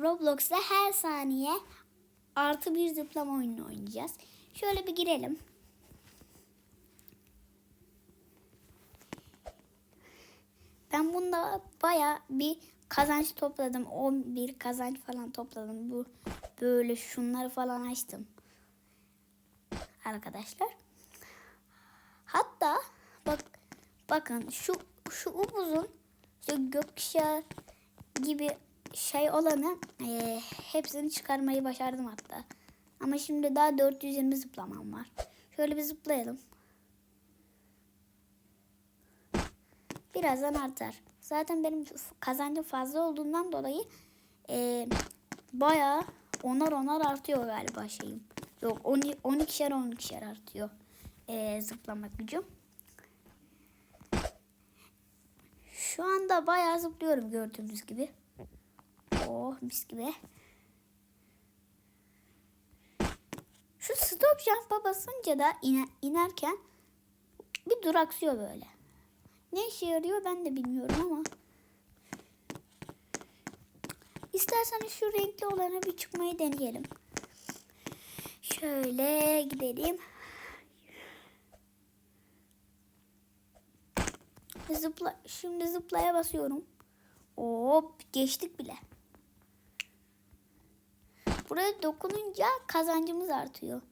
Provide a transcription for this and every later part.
Roblox'ta her saniye artı bir zıplama oyunu oynayacağız. Şöyle bir girelim. Ben bunda baya bir kazanç topladım. 11 kazanç falan topladım. Bu böyle şunları falan açtım. Arkadaşlar. Hatta bak bakın şu şu upuzun şu gökkuşağı gibi şey olanı eee, hepsini çıkarmayı başardım hatta. Ama şimdi daha 420 zıplamam var. Şöyle bir zıplayalım. Birazdan artar. Zaten benim kazancım fazla olduğundan dolayı eee bayağı onar onar artıyor galiba şeyim. Yok 10 12'şer 12'şer artıyor eee zıplama gücüm. Şu anda bayağı zıplıyorum gördüğünüz gibi. Oh mis gibi. Şu stop jump'a basınca da ine- inerken bir duraksıyor böyle. Ne işe yarıyor ben de bilmiyorum ama. İsterseniz şu renkli olana bir çıkmayı deneyelim. Şöyle gidelim. Zıpla, şimdi zıplaya basıyorum. Hop geçtik bile. Buraya dokununca kazancımız artıyor.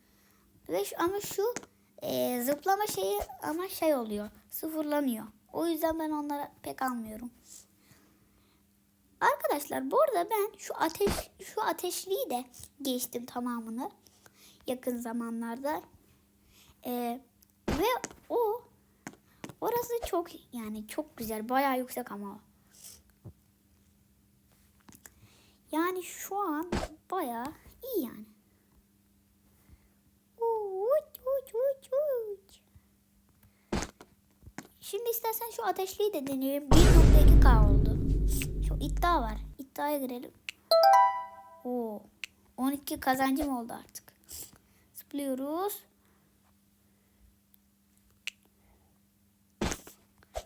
Ve şu, ama şu e, zıplama şeyi ama şey oluyor. Sıfırlanıyor. O yüzden ben onlara pek almıyorum. Arkadaşlar bu arada ben şu ateş şu ateşliği de geçtim tamamını yakın zamanlarda. E, ve o orası çok yani çok güzel. Bayağı yüksek ama. Yani şu an bayağı iyi yani. Uç, uç, uç, uç. Şimdi istersen şu ateşliği de deneyelim. 1.2K oldu. Şu iddia var. İddiaya girelim. Oo. 12 kazancım oldu artık. Zıplıyoruz.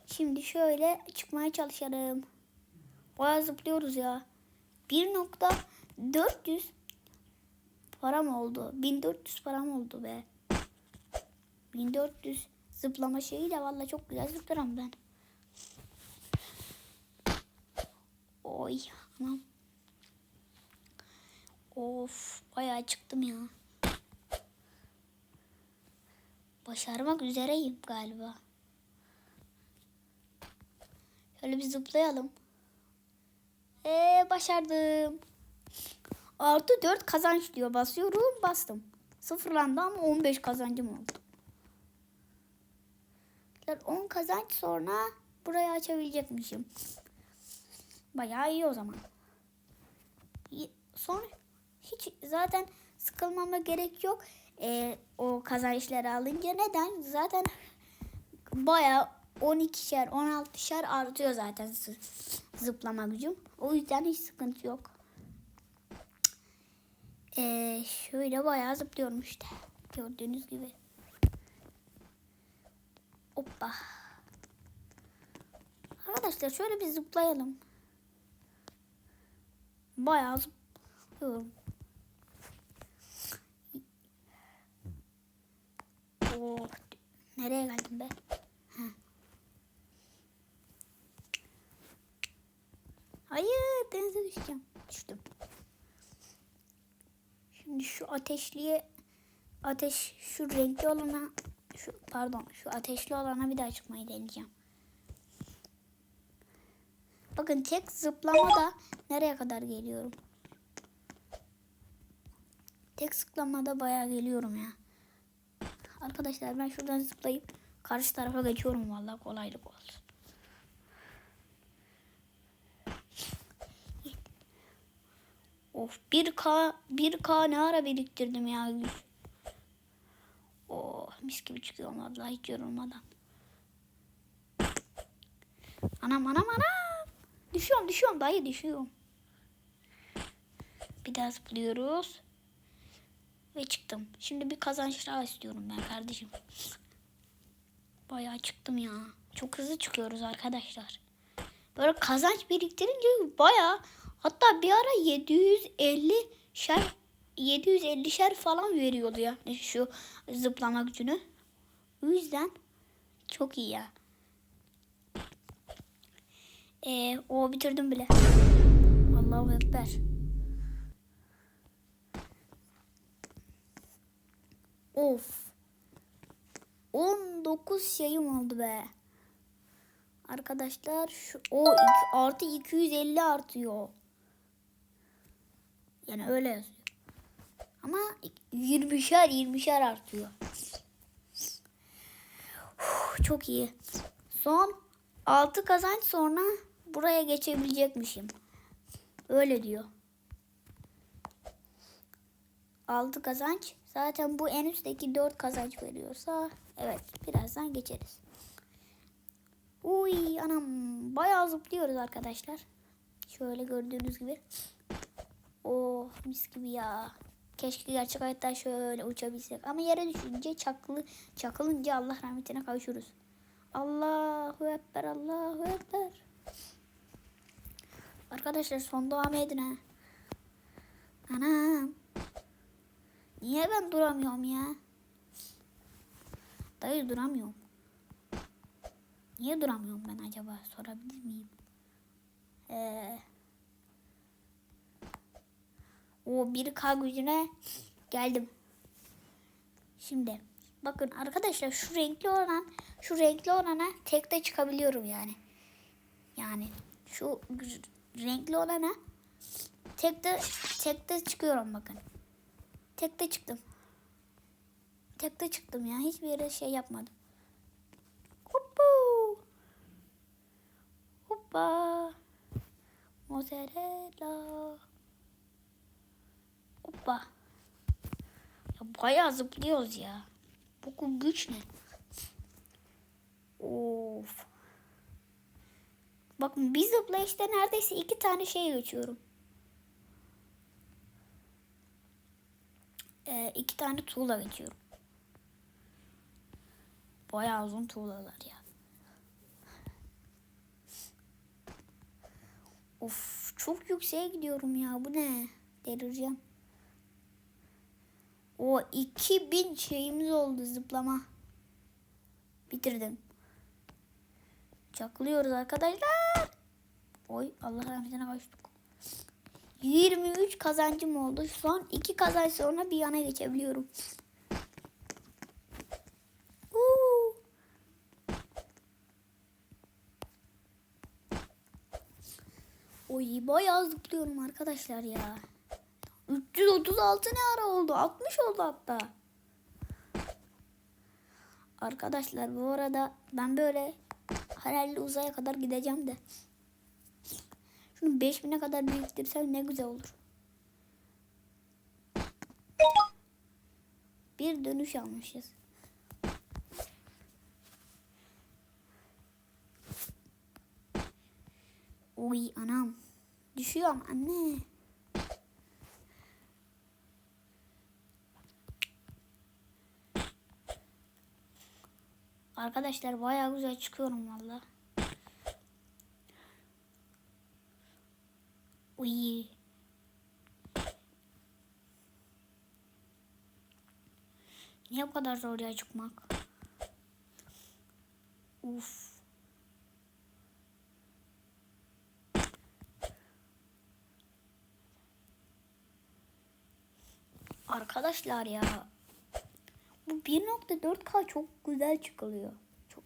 Şimdi şöyle çıkmaya çalışalım. Bayağı zıplıyoruz ya. 1.400 param oldu. 1400 param oldu be. 1400 zıplama şeyiyle valla çok güzel zıplarım ben. Oy anam. Of bayağı çıktım ya. Başarmak üzereyim galiba. Şöyle bir zıplayalım. Ee, başardım. Artı 4 kazanç diyor. Basıyorum bastım. Sıfırlandı ama 15 kazancım oldu. 10 kazanç sonra burayı açabilecekmişim. Bayağı iyi o zaman. Sonra hiç zaten sıkılmama gerek yok. Ee, o kazançları alınca neden? Zaten bayağı 12'şer 16'şer artıyor zaten zı- zıplama gücüm. O yüzden hiç sıkıntı yok. Ee, şöyle bayağı zıplıyorum işte. Gördüğünüz gibi. Hoppa. Arkadaşlar şöyle bir zıplayalım. Bayağı zıplıyorum. Oh, nereye geldim be? Heh. Hayır denize düşeceğim. Düştüm. Şu ateşliye ateş şu renkli olana şu pardon şu ateşli olana bir daha çıkmayı deneyeceğim. Bakın tek zıplamada nereye kadar geliyorum. Tek zıplamada bayağı geliyorum ya. Arkadaşlar ben şuradan zıplayıp karşı tarafa geçiyorum vallahi kolaylık olsun. Of 1K 1K ne ara biriktirdim ya. Oh mis gibi çıkıyor vallahi hiç yorulmadan. Anam anam anam. Düşüyorum düşüyorum dayı düşüyorum. Bir daha zıplıyoruz. Ve çıktım. Şimdi bir kazanç daha istiyorum ben kardeşim. Bayağı çıktım ya. Çok hızlı çıkıyoruz arkadaşlar. Böyle kazanç biriktirince bayağı Hatta bir ara 750 şer 750 şer falan veriyordu ya şu zıplama gücünü. O yüzden çok iyi ya. Ee, o bitirdim bile. Allahu Ekber. Of. 19 şeyim oldu be. Arkadaşlar şu o artı 250 artıyor. Yani öyle yazıyor. Ama 20'şer 20'şer artıyor. Çok iyi. Son 6 kazanç sonra buraya geçebilecekmişim. Öyle diyor. 6 kazanç. Zaten bu en üstteki 4 kazanç veriyorsa evet birazdan geçeriz. Uy anam bayağı zıplıyoruz arkadaşlar. Şöyle gördüğünüz gibi. Oh mis gibi ya. Keşke gerçek hayatta şöyle uçabilsek. Ama yere düşünce çakılı, çakılınca Allah rahmetine kavuşuruz. Allahu Ekber, Allahu Ekber. Arkadaşlar son devam edin ha. Anam. Niye ben duramıyorum ya? Dayı duramıyorum. Niye duramıyorum ben acaba? Sorabilir miyim? Ee, o 1K gücüne geldim. Şimdi bakın arkadaşlar şu renkli olan şu renkli olana tekte çıkabiliyorum yani. Yani şu renkli olana tekte tekte çıkıyorum bakın. Tekte çıktım. Tekte çıktım ya. Hiçbir yere şey yapmadım. Hoppa. Hoppa. Mozzarella. Hoppa. Ya bayağı zıplıyoruz ya. Bu güç ne? Of. Bakın bir zıplayışta neredeyse iki tane şey geçiyorum. Ee, iki tane tuğla geçiyorum. Bayağı uzun tuğlalar ya. Of çok yükseğe gidiyorum ya. Bu ne? Delireceğim. O 2000 şeyimiz oldu zıplama. Bitirdim. Çaklıyoruz arkadaşlar. Oy Allah rahmetine kavuştuk. 23 kazancım oldu. Son 2 kazanç sonra bir yana geçebiliyorum. Uuu. Oy bayağı zıplıyorum arkadaşlar ya. 336 ne ara oldu? 60 oldu hatta. Arkadaşlar bu arada ben böyle herhalde uzaya kadar gideceğim de. Şunu 5000'e kadar büyütürsem ne güzel olur. Bir dönüş almışız. Oy anam. Düşüyorum anne. Arkadaşlar bayağı güzel çıkıyorum valla. Uy. Niye bu kadar zor ya çıkmak? Uf. Arkadaşlar ya. Bu 1.4K çok güzel çıkılıyor. Çok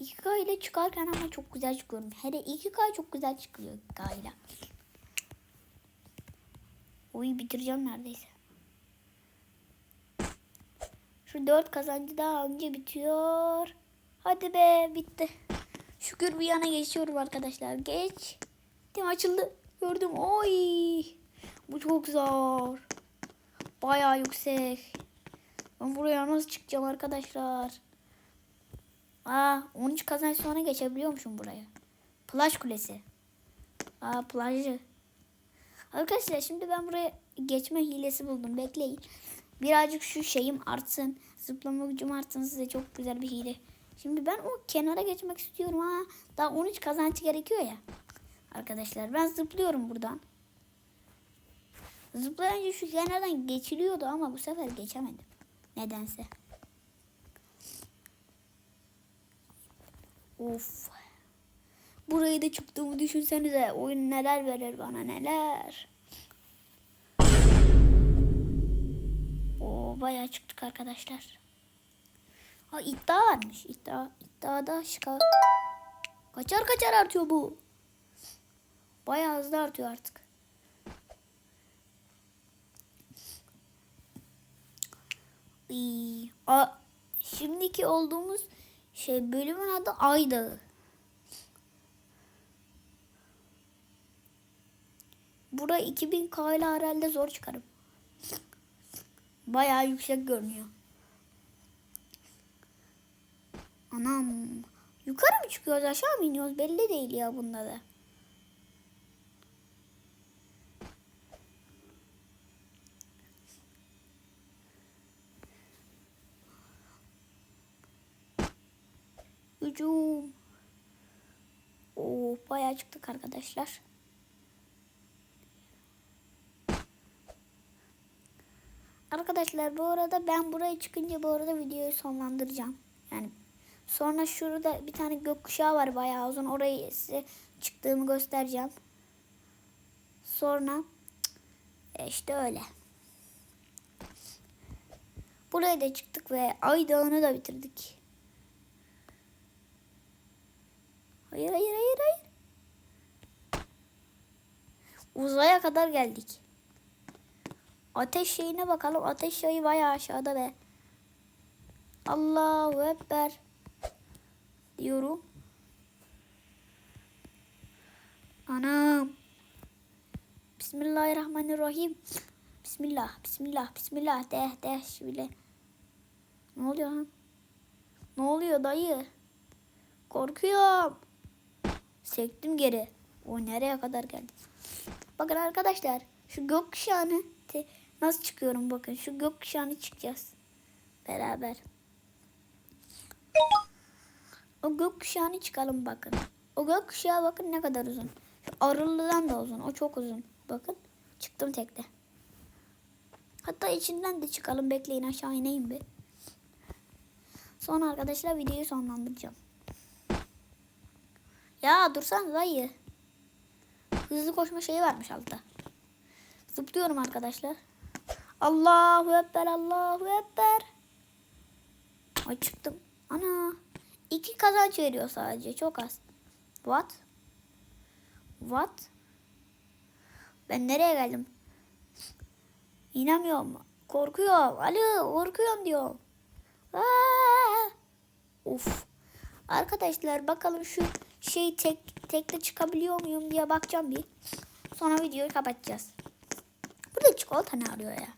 2K ile çıkarken ama çok güzel çıkıyorum. Hele 2K çok güzel çıkıyor 2K ile. Oyu bitireceğim neredeyse. Şu 4 kazancı daha önce bitiyor. Hadi be bitti. Şükür bir yana geçiyorum arkadaşlar. Geç. Tim açıldı. Gördüm. Oy. Bu çok zor. Bayağı yüksek. Ben buraya nasıl çıkacağım arkadaşlar? Aa 13 kazanç sonra geçebiliyormuşum buraya. Plaj kulesi. Aa plajı. Arkadaşlar şimdi ben buraya geçme hilesi buldum. Bekleyin. Birazcık şu şeyim artsın. Zıplama gücüm artsın size çok güzel bir hile. Şimdi ben o kenara geçmek istiyorum ha. Daha 13 kazanç gerekiyor ya. Arkadaşlar ben zıplıyorum buradan. Zıplayınca şu kenardan geçiliyordu ama bu sefer geçemedim. Nedense. Of. Burayı da çıktığımı düşünsenize. Oyun neler verir bana neler. O bayağı çıktık arkadaşlar. Ha iddia varmış. İddia, iddiada şika. Kaçar kaçar artıyor bu. Bayağı hızlı artıyor artık. A, şimdiki olduğumuz şey bölümün adı Ay Dağı. Bura 2000K ile herhalde zor çıkarım. Bayağı yüksek görünüyor. Anam. Yukarı mı çıkıyoruz aşağı mı iniyoruz belli değil ya bunda da. Çıktık arkadaşlar. Arkadaşlar bu arada ben buraya çıkınca bu arada videoyu sonlandıracağım. Yani sonra şurada bir tane gökkuşağı var bayağı uzun. Orayı size çıktığımı göstereceğim. Sonra e, işte öyle. Buraya da çıktık ve Ay Dağı'nı da bitirdik. Hayır hayır hayır hayır. Uzaya kadar geldik. Ateş şeyine bakalım. Ateş şeyi bayağı aşağıda be. Allahu Ekber. Diyorum. Anam. Bismillahirrahmanirrahim. Bismillah, bismillah, bismillah. Deh, deh şöyle. Ne oluyor lan? Ne oluyor dayı? Korkuyorum. Sektim geri. O nereye kadar geldi? Bakın arkadaşlar. Şu gökkuşağını nasıl çıkıyorum bakın. Şu gökkuşağını çıkacağız. Beraber. O gökkuşağını çıkalım bakın. O gökkuşağı bakın ne kadar uzun. Şu arılıdan da uzun. O çok uzun. Bakın. Çıktım tekte. Hatta içinden de çıkalım. Bekleyin aşağı ineyim bir. Sonra arkadaşlar videoyu sonlandıracağım. Ya dursan dayı. Hızlı koşma şeyi varmış altta. Zıplıyorum arkadaşlar. Allahu Ekber, Allahu Ekber. Ay çıktım. Ana. İki kazanç veriyor sadece. Çok az. What? What? Ben nereye geldim? İnemiyorum. Korkuyorum. Ali korkuyorum diyorum. Aa! Of. Arkadaşlar bakalım şu şey tek tekte çıkabiliyor muyum diye bakacağım bir. Sonra videoyu kapatacağız. Burada çikolata ne arıyor ya?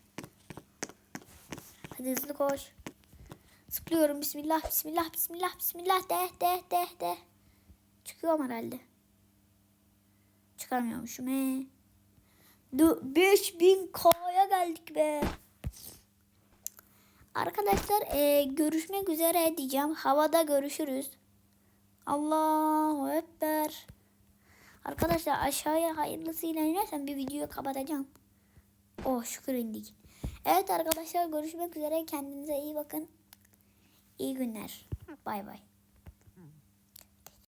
Hadi hızlı koş. Zıplıyorum. Bismillah, bismillah, bismillah, bismillah. De, de, de, de. Çıkıyorum herhalde. Çıkamıyormuşum he. 5000 K'ya geldik be. Arkadaşlar e, görüşmek üzere diyeceğim. Havada görüşürüz. Allahu Ekber. Arkadaşlar aşağıya hayırlısıyla inersem bir videoyu kapatacağım. Oh şükür indik. Evet arkadaşlar görüşmek üzere. Kendinize iyi bakın. İyi günler. Bay bay.